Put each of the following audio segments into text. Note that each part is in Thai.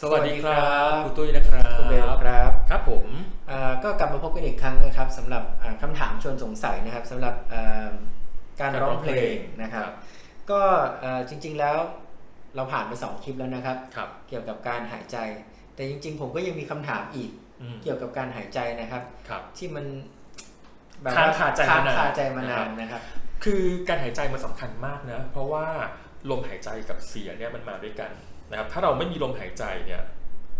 สวัสดีครับครูตุ้ยนะครับคุณเบลครับครับผมอ่าก็กลับมาพบกันอีกครั้งนะครับสำหรับอ่าคำถามชวนสงสัยนะครับสำหรับอ่าการร้องเพลงนะครับ ก็อ่าจริง ๆแล้วเราผ่านไป 2 คลิปแล้วนะครับครับ เกี่ยวกับการหายใจ แต่จริง ๆ ผมก็ยังมีคำถามอีกอืมเกี่ยวกับการหายใจนะครับครับที่มันค้างคาใจค้างมานานคาใจมานานนะครับ คือการหายใจมันสำคัญมากนะ เพราะว่าลมหายใจกับเสียงเนี่ยมันมาด้วยกัน นะครับถ้าเราไม่มีลมหายใจเนี่ย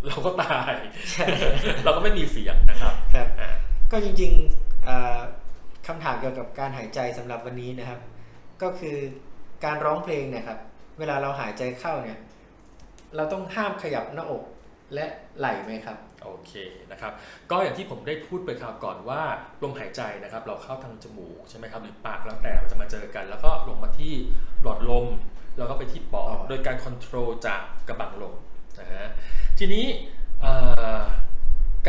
เราก็ตาย เราก็ไม่มีเสียงนะครับครับอ่าก็จริงๆอ่าคำถามเกี่ยวกับการหายใจสำหรับวันนี้นะครับ ก็คือการร้องเพลงเนะครับ เวลาเราหายใจเข้าเนี่ย เราต้องห้ามขยับหน้าอก และไหล่ไหมครับโอเคนะครับก็อย่างที่ผมได้พูดไปคราวก่อนว่าลมหายใจนะครับเราเข้าทางจมูกใช่ไหมครับหรือปากแล้วแต่มันจะมาเจอกัน แล้วก็ลงมาที่หลอดลมแล้วก็ไปที่ปออ๋ดอโดยการคอนโทรลจากกระบังลมนะฮะทีนี้เอ่อ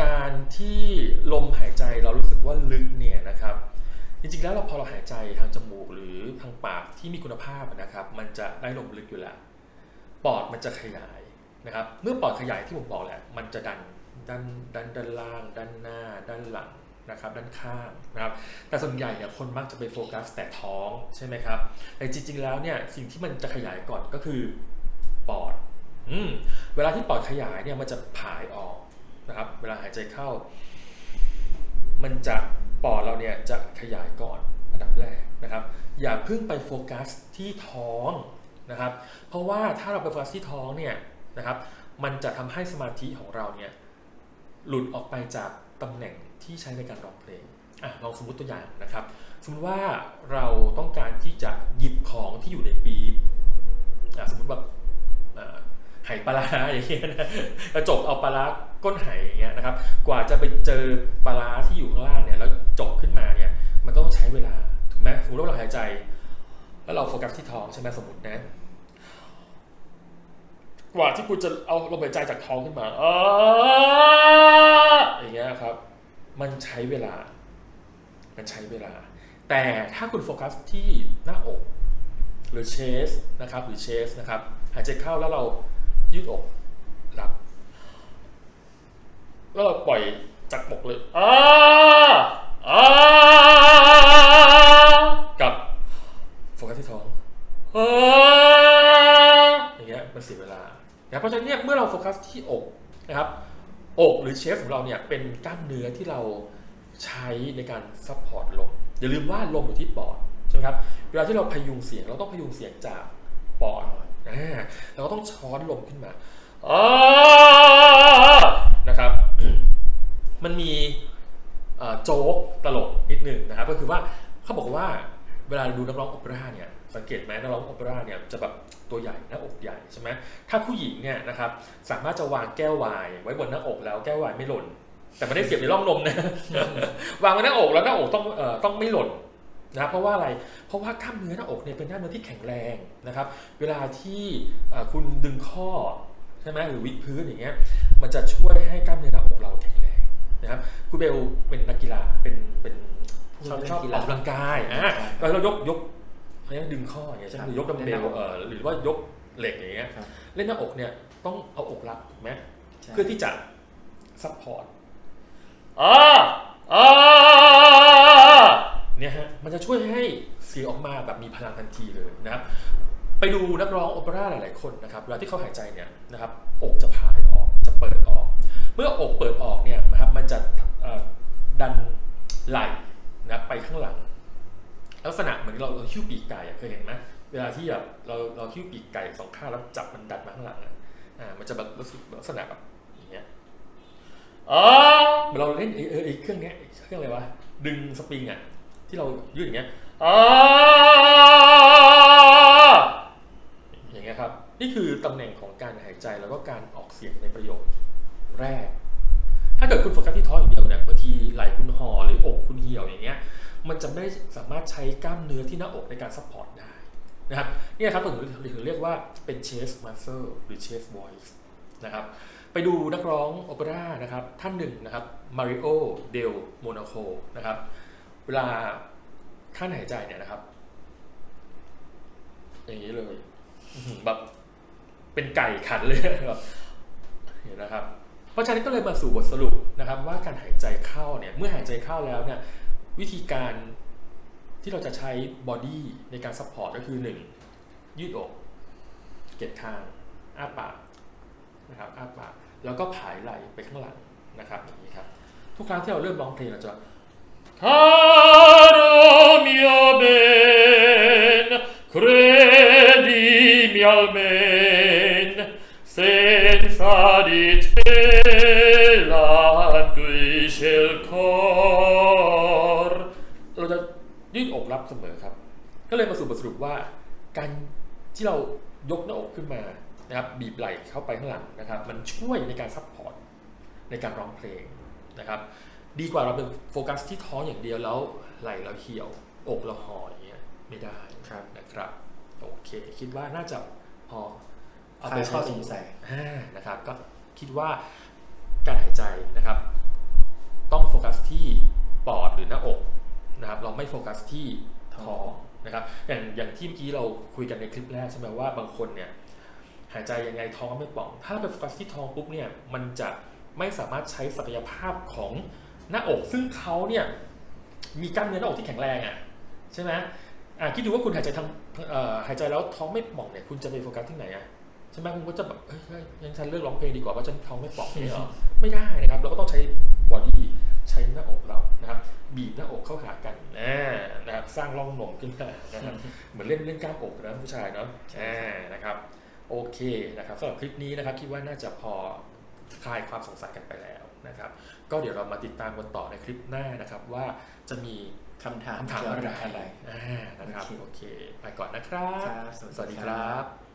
การที่ลมหายใจเรารู้สึกว่าลึกเนี่ยนะครับจริงๆแล้วเราพอเราหายใจทางจมูกหรือทางปากที่มีคุณภาพนะครับ มันจะได้ลมลึกอยู่แล้ว ปอดมันจะขยาย นะครับ เมื่อปอดขยายที่ผมบอกแหละ มันจะดันด้านด้านด้านล่าง ด้านหน้า ด้านหลังนะครับ ด้านข้างนะครับ แต่ส่วนใหญ่เนี่ยคนมักจะไปโฟกัสแต่ท้องใช่ไหมครับ แต่จริง ๆ แล้วเนี่ยสิ่งที่มันจะขยายก่อนก็คือปอดอืมเวลาที่ปอดขยายเนี่ยมันจะผายออกนะครับ เวลาหายใจเข้า มันจะปอดเราเนี่ยจะขยายก่อนอันดับแรกนะครับ อย่าเพิ่งไปโฟกัสที่ท้องนะครับ เพราะว่าถ้าเราไปโฟกัสที่ท้องเนี่ย นะครับ มันจะทำให้สมาธิของเราเนี่ยหลุดออกไปจากตำแหน่งที่ใช้ในการร้องเพลงอะลองสมมติตัวอย่างนะครับ สมมติว่าเราต้องการที่จะหยิบของที่อยู่ในปี๊บอะสมมติแบบอ่าไหปลาอย่างเงี้ยนะกระจกเอาปลาร้าก้นไหอย่างเงี้ยนะครับ กว่าจะไปเจอปลาร้าที่อยู่ข้างล่างเนี่ยแล้วจกขึ้นมาเนี่ยมันก็ต้องใช้เวลาถูกไหมสมมติว่าเราหายใจ แล้วเราโฟกัสที่ท้องใช่ไหมสมมตินะ กว่าที่คุณจะเอาลมหายใจจากท้องขึ้นมาอ้าอย่างเงี้ยครับ มันใช้เวลา มันใช้เวลา แต่ถ้าคุณโฟกัสที่หน้าอก หรือเชสนะครับ หรือเชสนะครับ หายใจเข้าแล้วเรายืดอกรับ แล้วเราปล่อยจากอกเลยอ้าอ้า ราะฉะนั้นเนี่ยเมื่อเราโฟกัสที่อกนะครับอกหรือเชสของเราเนี่ยเป็นกล้ามเนื้อที่เราใช้ในการซัพพอร์ตลมอย่าลืมว่าลมอยู่ที่ปอดใช่ไหมครับเวลาที่เราพยุงเสียงเราต้องพยุงเสียงจากปอดอ่าเราก็ต้องช้อนลมขึ้นมาอนะครับ มันมีโจ๊กตลกนิดหนึ่งนะครับ ก็คือว่าเขาบอกว่าเวลาดูนักร้องโอเปร่าเนี่ย สังเกตไหมนักร้องโอเปร่าเนี่ยจะแบบตัวใหญ่หน้าอกใหญ่ใช่ไหมถ้าผู้หญิงเนี่ยนะครับสามารถจะวางแก้วไวน์ไว้บนหน้าอกแล้วแก้วไวน์ไม่หล่น แต่ไม่ได้เสียบในร่องนมนะวางไว้หน้าอกแล้วหน้าอกต้องเอ่อต้องไม่หล่นนะเพราะว่าอะไร เพราะว่ากล้ามเนื้อหน้าอกเนี่ยเป็นกล้ามเนื้อที่แข็งแรงนะครับ เวลาที่เอ่อคุณดึงข้อใช่ไหมหรือวิดพื้นอย่างเงี้ย มันจะช่วยให้กล้ามเนื้อหน้าอกเราแข็งแรงนะครับคุณเบลเป็นนักกีฬาเป็นเป็นผู้ชอบเล่นชอบกีอฬาอกกำลังกายอะใช่แล้วเรายกยก เขาเรียกว่าดึงข้ออย่างเงี้ยใช่ไหมครับหรือยกดัมเบเล่นหลน้าอกเอ่อหรือว่ายกเหล็กอย่างเงี้ยครับเล่นหน้าอกเนี่ยต้องเอาอกรับถูกไหมใช่เพื่อที่จะซัพพอร์ตอ่าอ่าเนี่ยฮะมันจะช่วยให้เสียงออกมาแบบมีพลังทันทีเลยนะครับไปดูนักร้องโอเปร่าหลาย ๆ คนนะครับเวลาที่เขาหายใจเนี่ยนะครับอกจะผายออกจะเปิดออก เมื่ออกเปิดออกเนี่ยนะครับมันจะเอ่อดันไหลนะครับไปข้างหลัง ลักษณะเหมือนเราเราหิ้วปีกไก่เคยเห็นไหมเวลาที่แบบเราเราหิ้วปีกไก่สองข้างแล้วจับมันดันมาข้างหลังอะอ่ามันจะแบบรู้สึกลักษณะแบบอย่างเงี้ยอ๋อเหมือนเราเล่นไอ้เออไอ้เครื่องเนี้ยเครื่องอะไรวะดึงสปริงอะที่เรายืดอย่างเงี้ยอ๋ออย่างเงี้ยครับนี่คือตำแหน่งของการหายใจแล้วก็การออกเสียงในประโยคแรก ถ้าเกิดคุณโฟกัสที่ท้องอย่างเดียวเนี่ยบางทีไหล จะไม่สามารถใช้กล้ามเนื้อที่หน้าอกในการซัพพอร์ตได้นะครับนี่ครับถึงถึงเรียกว่าเป็น chest muscle หรือ chest voice นะครับไปดูนักร้องโอเปร่านะครับท่านหนึ่งนะครับมาริโอเดลโมนาโคนะครับเวลาท่านหายใจเนี่ยนะครับ อย่างนี้เลยแบบเป็นไก่ขันเลยแบบเห็นนะครับ เพราะฉะนั้นก็เลยมาสู่บทสรุปนะครับ ว่าการหายใจเข้าเนี่ยเมื่อหายใจเข้าแล้วเนี่ย วิธีการที่เราจะใช้บอดี้ในการซัพพอร์ตก็คือ 1. ยืดอก เก็บคาง อ้าปากนะครับอ้าปากแล้วก็ผายไหลไปข้างหลังนะครับอย่างนี้ครับ ทุกครั้งที่เราเริ่มร้องเพลงเราจะ Caro mio ben, credimi almen, senza di te languisce il cor เราจะ ยืดอกรับเสมอครับ ก็เลยมาสู่บทสรุปว่า การที่เรายกหน้าอกขึ้นมานะครับบีบไหล่เข้าไปข้างหลังนะครับ มันช่วยในการซัพพอร์ตในการร้องเพลงนะครับดีกว่าเราเป็นโฟกัสที่ท้องอย่างเดียวแล้วไหล่เราเหี่ยว อกเราห่ออย่างเงี้ยไม่ได้ครับนะครับโอเค คิดว่าน่าจะพอคลายข้อสงสัยอ่านะครับ ก็คิดว่าการหายใจนะครับ ต้องโฟกัสที่ปอดหรือหน้าอก นะครับเราไม่โฟกัสที่ท้องนะครับอย่างอย่างที่เมื่อกี้เราคุยกันในคลิปแรกใช่ไหมว่าบางคนเนี่ยหายใจยังไงท้องก็ไม่ป่อง ถ้าไปโฟกัสที่ท้องปุ๊บเนี่ยมันจะไม่สามารถใช้ศักยภาพของหน้าอกซึ่งเขาเนี่ยมีกล้ามเนื้อหน้าอกที่แข็งแรงอะใช่ไหมอะคิดดูว่าคุณหายใจทางหายใจแล้วท้องไม่ป่องเนี่ยคุณจะไปโฟกัสที่ไหนอะใช่ไหมคุณก็จะแบบเฮ้ยงั้นฉันเลิกร้องเพลงดีกว่าเพราะฉันท้องไม่ป่องเนี่ยไม่ได้นะครับเราก็ต้องใช้บอดี้ใช้หน้าอกเรานะครับ บีบหน้าอกเข้าหากันอ่านะครับ สร้างร่องนมขึ้นมานะครับเหมือนเล่นเล่นกล้ามอกนะผู้ชายเนาะอ่านะครับ โอเคนะครับสำหรับคลิปนี้นะครับคิดว่าน่าจะพอคลายความสงสัยกันไปแล้วนะครับ ก็เดี๋ยวเรามาติดตามกันต่อในคลิปหน้านะครับ ว่าจะมีคำถามคำถามเกี่ยวอะไรกับอะไรอ่านะครับโอเคโอเค ไปก่อนนะครับครับสวัสดีครับ